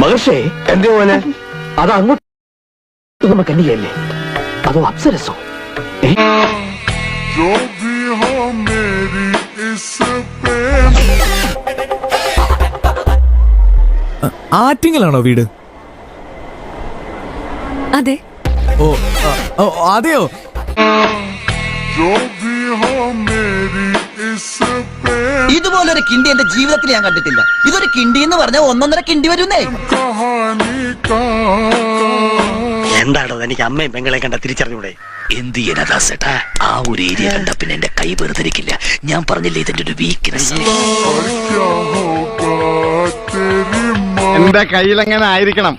മഹർഷേ എന്തേ പോലെ അത് അങ്ങോട്ട് നമുക്ക് കന്യകയല്ലേ? അതോ അപ്സരസോ? ആറ്റിങ്ങലാണോ വീട്? അതെ. ഓ അതെയോ? ഇതുപോലൊരു കിണ്ടി എന്റെ ജീവിതത്തിൽ ഞാൻ കണ്ടിട്ടില്ല. ഇതൊരു കിണ്ടി എന്ന് പറഞ്ഞാൽ ഒന്നൊന്നര കിണ്ടി വരുന്നേ. എന്താണോ എനിക്ക് അമ്മയും പെങ്ങളെ കണ്ട തിരിച്ചറിഞ്ഞൂടെ? എന്ത് ചെയ്യാനാ ആ ഒരു ഏരിയ കണ്ട പിന്നെ എന്റെ കൈ വേർതിരിക്കില്ല. ഞാൻ പറഞ്ഞില്ലേ ഇതിന്റെ ഒരു വീക്ക്നെസ് എന്റെ കയ്യിലെങ്ങനെ ആയിരിക്കണം?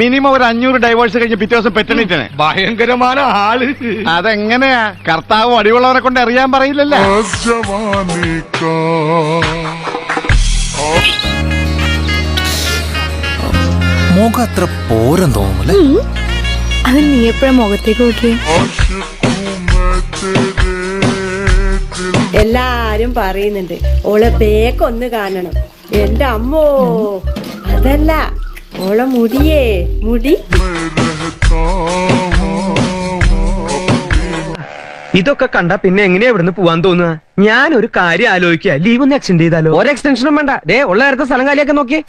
മിനിമം ഒരു അഞ്ഞൂറ് ഡൈവേഴ്സ് കഴിഞ്ഞ് പിറ്റേ ദിവസം പെറ്റണിട്ടനെ ഭയങ്കരമായ ആൾ. അതെങ്ങനെയാ? കർത്താവ് അടിയുള്ളവരെ കൊണ്ട് അറിയാൻ പറയില്ലല്ലോ? മുഖം അത്ര പോരം തോന്നുന്നു അത് നീ എപ്പോഴും മുഖത്തേക്ക് നോക്കി എല്ലാരും പറയുന്നുണ്ട് ഓളെ ബേക്കൊന്ന് കാണണം. എന്റെ അമ്മോ അതല്ല. ഓളെ മുടിയേ മുടി. ഇതൊക്കെ കണ്ട പിന്നെ എങ്ങനെയാ ഇവിടുന്ന് പോവാൻ തോന്നുക? ഞാൻ ഒരു കാര്യം ആലോചിക്കുക. ലീവ് ഒന്ന് എക്സ്റ്റെൻഡ് ചെയ്താലോ? ഒരു എക്സ്റ്റൻഷനും വേണ്ട. ഡേ ഉള്ള നേരത്തെ സ്ഥലം കാലിയൊക്കെ നോക്കിയേ